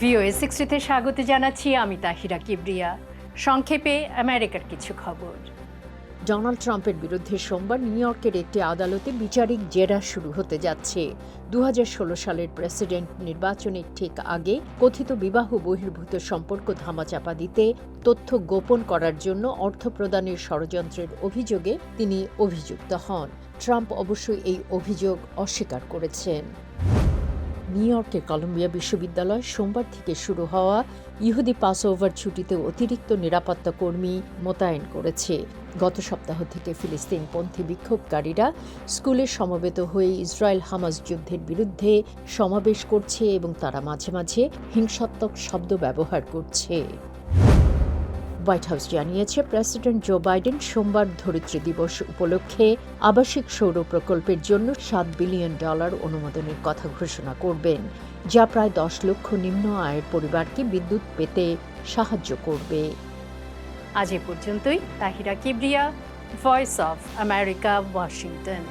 VOA সিক্সটিতে স্বাগত জানাচ্ছি আমি তাহিরা কিবরিয়া। সংক্ষেপে আমেরিকার কিছু খবর। ডোনাল্ড ট্রাম্পের বিরুদ্ধে সোমবার নিউ ইয়র্কের একটি আদালতে বিচারিক জেরা শুরু হতে যাচ্ছে। দু হাজার ষোলো সালের প্রেসিডেন্ট নির্বাচনের ঠিক আগে কথিত বিবাহ বহির্ভূত সম্পর্ক ধামাচাপা দিতে, তথ্য গোপন করার জন্য অর্থ প্রদানের ষড়যন্ত্রের অভিযোগে তিনি অভিযুক্ত হন। ট্রাম্প অবশ্যই এই অভিযোগ অস্বীকার করেছেন। নিউ ইয়র্কের কলম্বিয়া বিশ্ববিদ্যালয় সোমবার থেকে শুরু হওয়া ইহুদি পাসওভার ছুটিতে অতিরিক্ত নিরাপত্তা কর্মী মোতায়েন করেছে। গত সপ্তাহ থেকে ফিলিস্তিনপন্থী বিক্ষোভকারীরা স্কুলে সমবেত হয়ে ইসরায়েল হামাস যুদ্ধের বিরুদ্ধে সমাবেশ করছে এবং তারা মাঝে মাঝে হিংসাত্মক শব্দ ব্যবহার করছে। হোয়াইট হাউস জানিয়েছে, প্রেসিডেন্ট জো বাইডেন সোমবার ধরিত্রী দিবস উপলক্ষে আবাসিক সৌর প্রকল্পের জন্য সাত বিলিয়ন ডলার অনুমোদনের কথা ঘোষণা করবেন, যা প্রায় দশ লক্ষ নিম্ন আয়ের পরিবারকে বিদ্যুৎ পেতে সাহায্য করবে। আজ এ পর্যন্তই। Tahira Kibria voice of America Washington